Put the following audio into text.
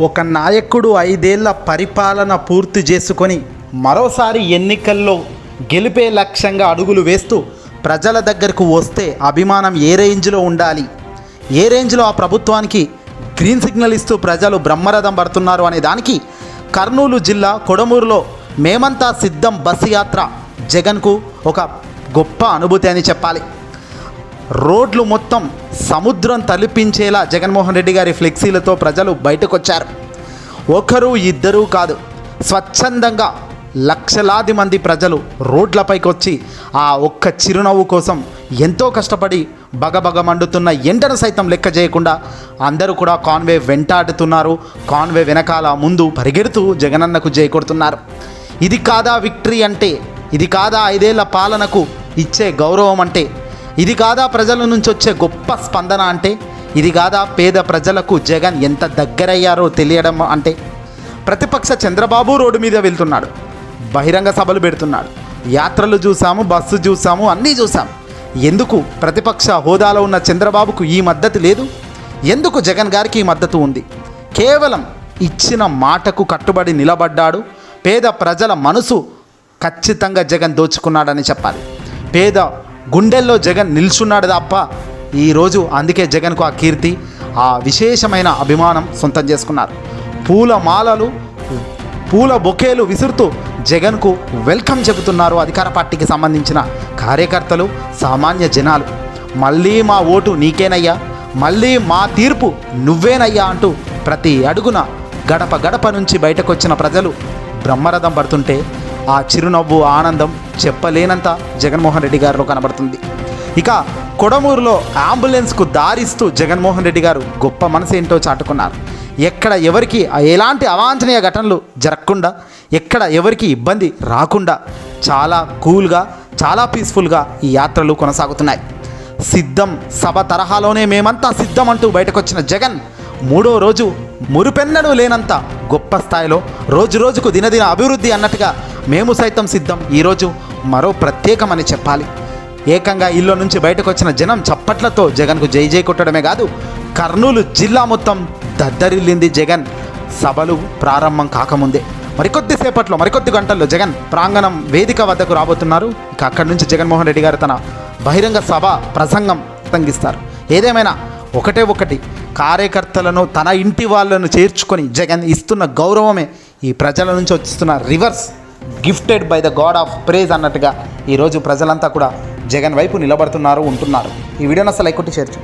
ఒక నాయకుడు ఐదేళ్ళ పరిపాలన పూర్తి చేసుకొని మరోసారి ఎన్నికల్లో గెలిపే లక్ష్యంగా అడుగులు వేస్తూ ప్రజల దగ్గరకు వస్తే అభిమానం ఏ రేంజ్లో ఉండాలి? ఏ రేంజ్లో ఆ ప్రభుత్వానికి గ్రీన్ సిగ్నల్ ఇస్తూ ప్రజలు బ్రహ్మరథం పడుతున్నారు అనే దానికి కర్నూలు జిల్లా కొడమూరులో మేమంతా సిద్ధం బస్సు యాత్ర జగన్కు ఒక గొప్ప అనుభూతి అని చెప్పాలి. రోడ్లు మొత్తం సముద్రం తలిపించేలా జగన్మోహన్ రెడ్డి గారి ఫ్లెక్సీలతో ప్రజలు బయటకు వచ్చారు ఒకరు ఇద్దరు కాదు స్వచ్ఛందంగా లక్షలాది మంది ప్రజలు రోడ్లపైకి వచ్చి ఆ ఒక్క చిరునవ్వు కోసం ఎంతో కష్టపడి బగబగ మండుతున్న ఎండను సైతం లెక్క చేయకుండా అందరూ కూడా కాన్వే వెంటాడుతున్నారు. కాన్వే వెనకాల ముందు పరిగెడుతూ జగనన్నకు జై ఇది కాదా విక్టరీ అంటే ఇది కాదా ఐదేళ్ళ పాలనకు ఇచ్చే గౌరవం అంటే ఇది కాదా ప్రజల నుంచి వచ్చే గొప్ప స్పందన అంటే? ఇది కాదా పేద ప్రజలకు జగన్ ఎంత దగ్గరయ్యారో తెలియడం అంటే? ప్రతిపక్ష చంద్రబాబు రోడ్డు మీద వెళ్తున్నాడు. బహిరంగ సభలు పెడుతున్నాడు. యాత్రలు చూసాము బస్సు చూసాము అన్నీ చూసాము ఎందుకు ప్రతిపక్ష హోదాలో ఉన్న చంద్రబాబుకు ఈ మద్దతు లేదు? ఎందుకు జగన్ గారికి ఈ మద్దతు ఉంది? కేవలం ఇచ్చిన మాటకు కట్టుబడి నిలబడ్డాడు. పేద ప్రజల మనసు ఖచ్చితంగా జగన్ దోచుకున్నాడని చెప్పాలి. పేద గుండెల్లో జగన్ నిల్చున్నాడు తప్ప ఈరోజు అందుకే జగన్కు ఆ కీర్తి ఆ విశేషమైన అభిమానం సొంతం చేసుకున్నారు. పూల మాలలు పూల బొకేలు విసురుతూ జగన్కు వెల్కమ్ చెబుతున్నారు అధికార పార్టీకి సంబంధించిన కార్యకర్తలు సామాన్య జనాలు. మళ్ళీ మా ఓటు నీకేనయ్యా మళ్ళీ మా తీర్పు నువ్వేనయ్యా అంటూ ప్రతి అడుగున గడప గడప నుంచి బయటకొచ్చిన ప్రజలు బ్రహ్మరథం పడుతుంటే ఆ చిరునవ్వు ఆనందం చెప్పలేనంత జగన్మోహన్ రెడ్డి గారిలో కనబడుతుంది. ఇక కొడమూరులో అంబులెన్స్కు దారిస్తూ జగన్మోహన్ రెడ్డి గారు గొప్ప మనసు ఏంటో చాటుకున్నారు. ఎక్కడ ఎవరికి ఎలాంటి అవాంఛనీయ ఘటనలు జరగకుండా ఎక్కడ ఎవరికి ఇబ్బంది రాకుండా చాలా కూల్గా చాలా పీస్ఫుల్గా ఈ యాత్రలు కొనసాగుతున్నాయి. సిద్ధం సభ తరహాలోనే మేమంతా సిద్ధం అంటూ బయటకొచ్చిన జగన్ మూడో రోజు మురుపెన్నడూ లేనంత గొప్ప స్థాయిలో రోజు రోజుకు దినదిన అభివృద్ధి అన్నట్టుగా మేము సైతం సిద్ధం. ఈరోజు మరో ప్రత్యేకమని చెప్పాలి. ఏకంగా ఇల్లు నుంచి బయటకు వచ్చిన జనం చప్పట్లతో జగన్కు జై జై కొట్టడమే కాదు కర్నూలు జిల్లా మొత్తం దద్దరిల్లింది జగన్. సభలు ప్రారంభం కాకముందే. మరికొద్ది సేపట్లో మరికొద్ది గంటల్లో జగన్ ప్రాంగణం వేదిక వద్దకు రాబోతున్నారు. ఇక అక్కడి నుంచి జగన్మోహన్ రెడ్డి గారు తన బహిరంగ సభ ప్రసంగం ప్రసంగిస్తారు ఏదేమైనా ఒకటే ఒకటి కార్యకర్తలను తన ఇంటి వాళ్ళను చేర్చుకొని జగన్ ఇస్తున్న గౌరవమే ఈ ప్రజల నుంచి వస్తున్న rivers. Gifted by the god of praise అన్నట్టుగా ఈరోజు ప్రజలంతా కూడా జగన్ వైపు నిలబడుతున్నారు ఉంటున్నారు. ఈ వీడియోని అసలు లైక్ కొట్టి చేర్చు